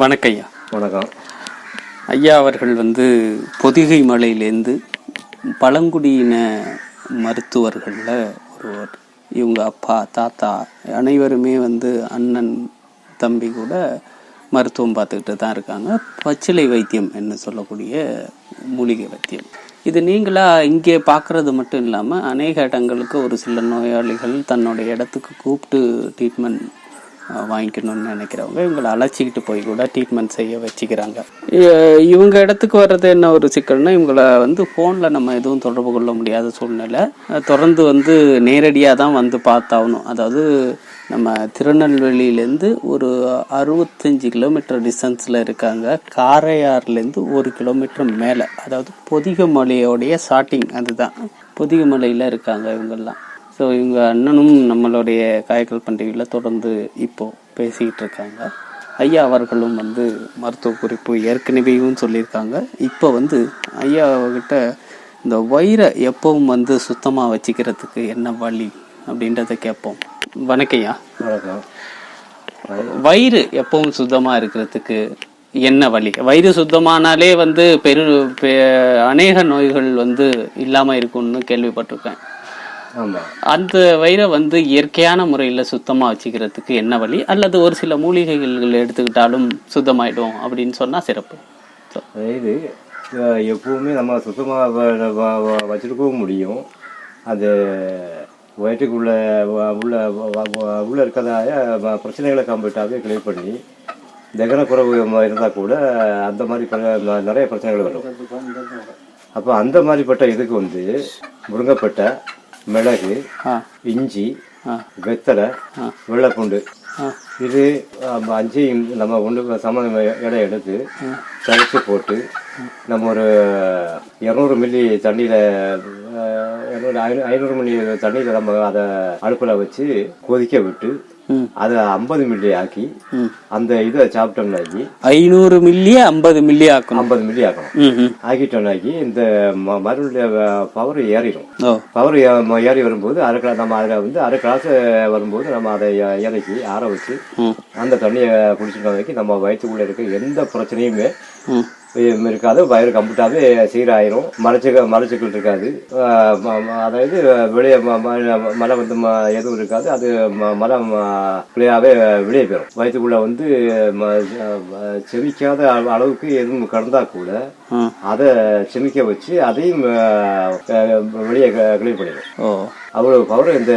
வணக்கம் ஐயா வணக்கம். ஐயா அவர்கள் வந்து பொதிகை மலையிலேருந்து பழங்குடியின மருத்துவர்களில் ஒருவர். இவங்க அப்பா தாத்தா அனைவருமே வந்து அண்ணன் தம்பி கூட மருத்துவம் பார்த்துக்கிட்டு தான் இருக்காங்க. பச்சிலை வைத்தியம் என்று சொல்லக்கூடிய மூலிகை வைத்தியம். இது நீங்களா இங்கே பார்க்குறது மட்டும் இல்லாமல் அநேக இடங்களுக்கு ஒரு சில நோயாளிகள் தன்னுடைய இடத்துக்கு கூப்பிட்டு ட்ரீட்மெண்ட் வாங்கிக்கணும்னு நினைக்கிறவங்க இவங்களை அழைச்சிக்கிட்டு போய் கூட ட்ரீட்மெண்ட் செய்ய வச்சுக்கிறாங்க. இவங்க இடத்துக்கு வர்றது என்ன ஒரு சிக்கல்னா இவங்களை வந்து ஃபோனில் நம்ம எதுவும் தொடர்பு கொள்ள முடியாத சூழ்நிலை. தொடர்ந்து வந்து நேரடியாக தான் வந்து பார்த்தாகணும். அதாவது நம்ம திருநெல்வேலியிலேருந்து ஒரு அறுபத்தஞ்சு கிலோமீட்டர் டிஸ்டன்ஸில் இருக்காங்க. காரையார்லேருந்து ஒரு கிலோமீட்டர் மேலே. அதாவது பொதிகமலையோடைய ஸ்டார்டிங் அதுதான். பொதிகமலையில் இருக்காங்க இவங்கெல்லாம். ஸோ இவங்க அண்ணனும் நம்மளுடைய காய்கல் பண்டிகையில் தொடர்ந்து இப்போ பேசிக்கிட்டு இருக்காங்க ஐயா அவர்களும் வந்து மருத்துவ குறிப்பு ஏற்கனவேயும் சொல்லியிருக்காங்க. இப்போ வந்து ஐயா இந்த வயிறை எப்பவும் வந்து சுத்தமாக வச்சுக்கிறதுக்கு என்ன வழி அப்படின்றத கேட்போம். வணக்கம்யா வணக்கம். வயிறு எப்பவும் சுத்தமாக இருக்கிறதுக்கு என்ன வழி? வயிறு சுத்தமானாலே வந்து பெரு அநேக நோய்கள் வந்து இல்லாமல் இருக்கும்னு கேள்விப்பட்டிருக்கேன். அந்த வயிறை வந்து இயற்கையான முறையில் சுத்தமாக வச்சுக்கிறதுக்கு என்ன வழி? அல்லது ஒரு சில மூலிகைகள் எடுத்துக்கிட்டாலும் சுத்தமாயிடும் அப்படின்னு சொன்னால் சிறப்பு. அஹ், எப்பவுமே நம்ம சுத்தமாக வச்சுருக்கவும் முடியும். அது வயிற்றுக்குள்ள உள்ள உள்ள இருக்கிறதாய பிரச்சனைகளை கம்ப்ளீட்டாகவே கிளியர் பண்ணி தகனக்குறவு இருந்தால் கூட அந்த மாதிரி நிறைய பிரச்சனைகள் வரும். அப்போ அந்த மாதிரிப்பட்ட இதுக்கு வந்து முருங்கைப்பட்டை மிளகு இஞ்சி. வெத்தலை வெள்ளைப்பூண்டு. இது அஞ்சையும் நம்ம ஒன்று சம எடை எடுத்து சரிச்சு போட்டு நம்ம ஒரு இரநூறு மில்லி தண்ணியில் இரநூறு ஐநூறு மில்லி தண்ணியில் நம்ம அதை அடுப்பில் வச்சு கொதிக்க விட்டு ம். அதை ஐம்பது மில்லி ஆக்கி. அந்த இதை சாப்பிட்டோம்னாக்கி ஐநூறு மில்லியே ஐம்பது மில்லி ஆக்கணும். ஐம்பது மில்லி ஆக்கணும். ஆக்கிட்டோம்னாக்கி இந்த ம- மருந்துடைய பவர் ஏறிடும். பவர் ஏறி வரும்போது அரை கிளா நம்ம அதில் வந்து அரை கிளாஸ் வரும்போது நம்ம அதை இறக்கி ஆற வச்சு அந்த தண்ணியை குடிச்சிட்டோம்னாக்கி நம்ம வயிற்றுக்குள்ளே இருக்க எந்த பிரச்சனையுமே இருக்காது வயிறு கம்ப்ளீட்டாகவே சீராயிரும். மலச்சிக்க மலச்சிக்கல் இருக்காது. அதாவது வெளியே மழை வந்து எதுவும் இருக்காது. அது ம- மழை கிளியாகவே வெளியே போயிடும் வயிற்றுக்குள்ளே வந்து செமிக்காத அள- அளவுக்கு எதுவும் கடந்தா கூட அதை செமிக்க வச்சு அதையும் வெளியே கிளீன் பண்ணிடும் ஓ. அவ்வளவு பவர் இந்த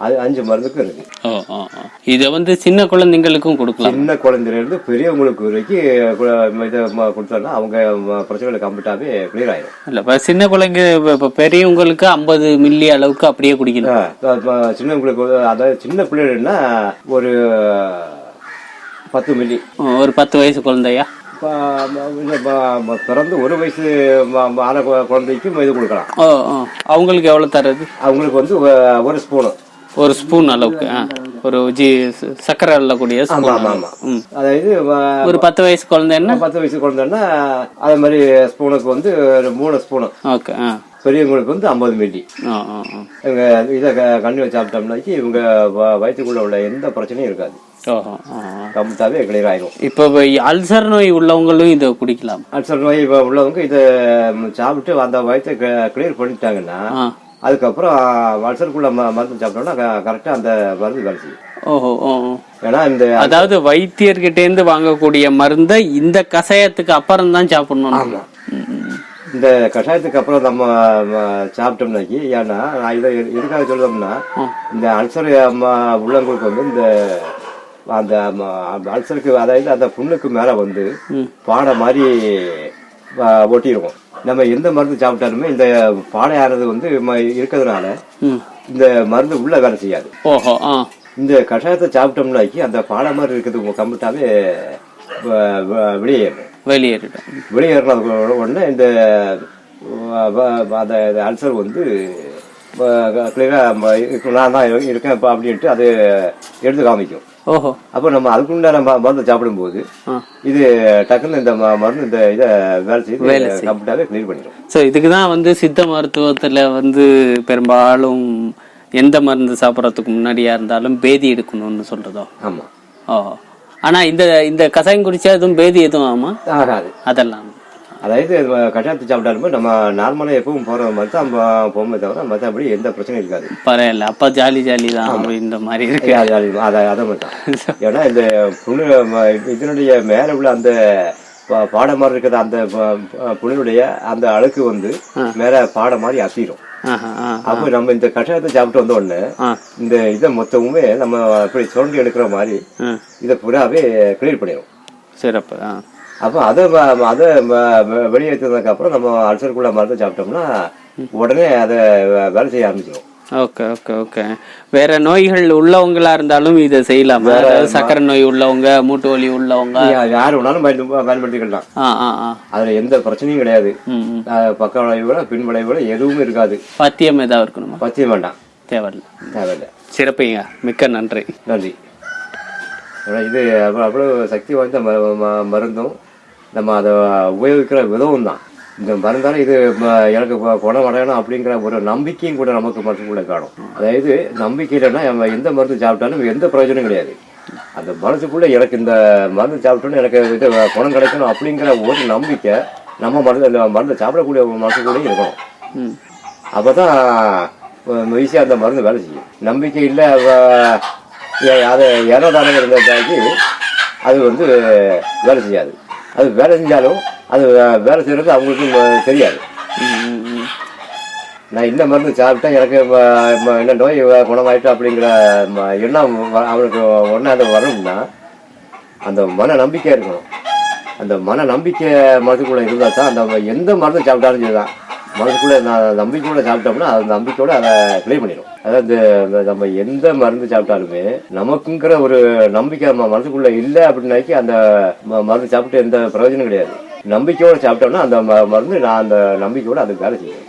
ம், அ- அஞ்சு மருந்துக்கும் இருக்கு. இதை வந்து சின்ன குழந்தைங்களுக்கும் கொடுக்கலாம். சின்ன குழந்தையில இருந்து பெரியவங்களுக்கு வரைக்கும் இதை கொடுத்தோம்னா அவங்க பிரச்சனைகளை கம்ப்ளீட்டாவே கிளியர் ஆயிடும் இல்லை இப்போ சின்ன குழந்தைங்க இப்ப- பெரியவங்களுக்கு ஐம்பது மில்லி அளவுக்கு அப்படியே குடிக்கணும். சின்னவங்களுக்கு அதாவது சின்ன பிள்ளைகள்னா ஒரு பத்து மில்லி ஒரு பத்து வயசு குழந்தையா? இப்ப பிறந்து ஒரு வயசு ஆன குழந்தைக்கும் இது கொடுக்கலாம். அவங்களுக்கு எவ்வளோ தர்றது? அவங்களுக்கு வந்து ஒரு ஸ்பூனு ஒரு ஸ்பூன் அளவுக்கு ஒரு ஜி ச- சர்க்கரை அள்ளக்கூடிய அதாவது ஒரு பத்து வயசு குழந்தைன்னா பத்து வயசு குழந்தைன்னா அதே மாதிரி ஸ்பூனுக்கு வந்து ஒரு மூணு ஸ்பூனு ஓகே பெரியவங்களுக்கு வந்து ஐம்பது மில்லி இவங்க இதை கண்ணு வச்சு சாப்பிட்டோம்னாக்கி இவங்க வயிற்றுக்குள்ள உள்ள எந்த பிரச்சனையும் இருக்காது. கம்ப்ளீட்டாவே கிளியர் ஆயிடும் இப்போ அல்சர் நோய் உள்ளவங்களும் இதை குடிக்கலாம். அல்சர் நோய் உள்ளவங்க இதை சாப்பிட்டு அந்த வயிற்றை கிளியர் பண்ணிட்டாங்கன்னா அதுக்கப்புறம் அல்சருக்குள்ள ம- மருந்து சாப்பிட்டோம்னா கரெக்டாக அந்த மருந்து வேலை செய்யும். ஓஹோ. ஏன்னா இந்த அதாவது வைத்தியர்கிட்ட இருந்து வாங்கக்கூடிய மருந்தை இந்த கஷாயத்துக்கு அப்புறம் தான் சாப்பிடணும் ஆமா. இந்த கஷாயத்துக்கு அப்புறம் நம்ம சாப்பிட்டோம்னாக்கி ஏன்னா நான் இதை எது- எதுக்காக சொல்லுவோம்னா இந்த அல்சர் உள்ளவங்களுக்கு வந்து இந்த அந்த அல்சருக்கு அதாவது அந்த புண்ணுக்கு மேல வந்து பாடை மாதிரி ஒட்டியிருக்கும் நம்ம எந்த மருந்து சாப்பிட்டாலுமே இந்த பாடையானது வந்து இருக்கிறதுனால இந்த மருந்து உள்ள வேலை செய்யாது. ஓஹோ இந்த கஷாயத்தை சாப்பிட்டோம்னாக்கி அந்த பாடை மாதிரி இருக்கிறது கம்ப்ளீட்டாவே வெளியேறும். வெளியேறிடும். வெளியேறினது உடனே இந்த அந்த அல்சர் வந்து கிளியராக நான் தான் இருக்கேன் இப்போ அப்படின்ட்டு அது எடுத்து காமிக்கும். ஓஹோ. அப்போ நம்ம அதுக்குண்டான மருந்து சாப்பிடும்போது ஆ. இது டக்குன்னு இந்த மருந்து இந்த இதை வேலை செய்து கம்ப்ளீட்டாகவே கிளியர் பண்ணிடும். ஸோ இதுக்கு தான் வந்து சித்த மருத்துவத்தில் வந்து பெரும்பாலும் எந்த மருந்து சாப்பிட்றதுக்கு முன்னாடியா இருந்தாலும் பேதி எடுக்கணும்னு சொல்றதோ? ஆமாம் ஓ. ஆனா இந்த இந்த கசாயம் குடிச்சா எதுவும் பேதி எதுவும் ஆமா ஆகாது. அதெல்லாம். அதாவது கஷாயத்தை சாப்பிட்டாலுமே நம்ம நார்மலாக எப்பவும் போகிற மாதிரி தான் போகுமே தவிர மற்றபடி எந்த பிரச்சனையும் இருக்காது. பரவாயில்ல. அப்பா ஜாலி ஜாலி தான் அப்படின்ற மாதிரி இருக்கு. அது அது அதை மட்டும். ஏன்னா இந்த புண்ணு இதனுடைய மேலே உள்ள அந்த பாடை மாதிரி இருக்கிற அந்த புண்ணினுடைய அந்த அழுக்கு வந்து மேலே பாடை மாதிரி அசிரும் அப்போ நம்ம இந்த கஷாயத்தை சாப்பிட்டு வந்த உடனே இந்த இதை மொத்தமுமே நம்ம அப்படி சுரண்டி எடுக்கிற மாதிரி. இதை பூராவே கிளியர் பண்ணிடும் சிறப்பு. அப்போ அதை அதை வ- வ- வெளியேற்றதுக்கு அப்புறம் நம்ம அல்சருக்குள்ள மருந்து சாப்பிட்டோம்னா உடனே அதை வேலை செய்ய ஆரம்பிச்சிடும் ஓகே ஓகே ஓகே. வேற நோய்கள் உள்ளவங்களா இருந்தாலும் இதை செய்யலாமா. சக்கரை நோய் உள்ளவங்க மூட்டு வலி உள்ளவங்க. யார் வேணாலும் பயன்படு பயன்படுத்திக்கலாம். அதுல எந்த பிரச்சனையும் கிடையாது. பக்க விளைவுகளோ பின் விளைவுகளோ எதுவும் இருக்காது. பத்தியம் ஏதாவது இருக்கணுமா? பத்தியம் வேண்டாம். தேவையில்ல. தேவையில்லை. சிறப்புங்க. மிக்க நன்றி. நன்றி. இது அவ்வளோ சக்தி வாய்ந்த மருந்தும் நம்ம அதை உபயோகிக்கிற விதமும் தான் இந்த மருந்தால இது எனக்கு குணம் அடையணும் அப்படிங்கிற ஒரு நம்பிக்கையும் கூட நமக்கு மனசுக்குள்ள காணும். அதாவது நம்பிக்கை இல்லைன்னா நம்ம எந்த மருந்து சாப்பிட்டாலும் எந்த பிரயோஜனம் கிடையாது. அந்த மனசுக்குள்ள எனக்கு இந்த மருந்து சாப்பிட்டோன்னு எனக்கு இது குணம் கிடைக்கணும் அப்படிங்கிற ஒரு நம்பிக்கை நம்ம மருந்து இந்த மருந்து சாப்பிடக்கூடிய மனசுக்குள்ளேயும் இருக்கணும். ம். அப்பதான் ஈஸியாக அந்த மருந்து வேலை செய்யும். நம்பிக்கை இல்லை அதை இருந்தாக்கி அது வந்து வேலை செய்யாது. அது வேலை செஞ்சாலும் அது வேலை செய்கிறது அவங்களுக்கு தெரியாது. நான் இந்த மருந்து சாப்பிட்டேன் எனக்கு என்ன நோய் குணமாயிட்டோம் அப்படிங்கிற ம- எண்ணம் வ- அவனுக்கு ஒன்றா அது வரணும்னா அந்த மன நம்பிக்கை இருக்கணும். அந்த மன நம்பிக்கை மருந்துக்குள்ளே இருந்தால் தான் அந்த எந்த மருந்து சாப்பிட்டாலும் சரிதான். மனதுக்குள்ளே நான் நம்பிக்கையோட சாப்பிட்டோம்னா அந்த நம்பிக்கையோட அதை கிளியர் பண்ணிடும் அதாவது இந்த நம்ம எந்த மருந்து சாப்பிட்டாலுமே நமக்குங்கிற ஒரு நம்பிக்கை நம்ம மனதுக்குள்ளே இல்லை அப்படின்னாக்கி அந்த ம- மருந்து சாப்பிட்டு எந்த பிரயோஜனம் கிடையாது. நம்பிக்கையோட சாப்பிட்டோம்னா அந்த ம- மருந்து நான் அந்த நம்பிக்கையோட அது வேலை செய்வேன்.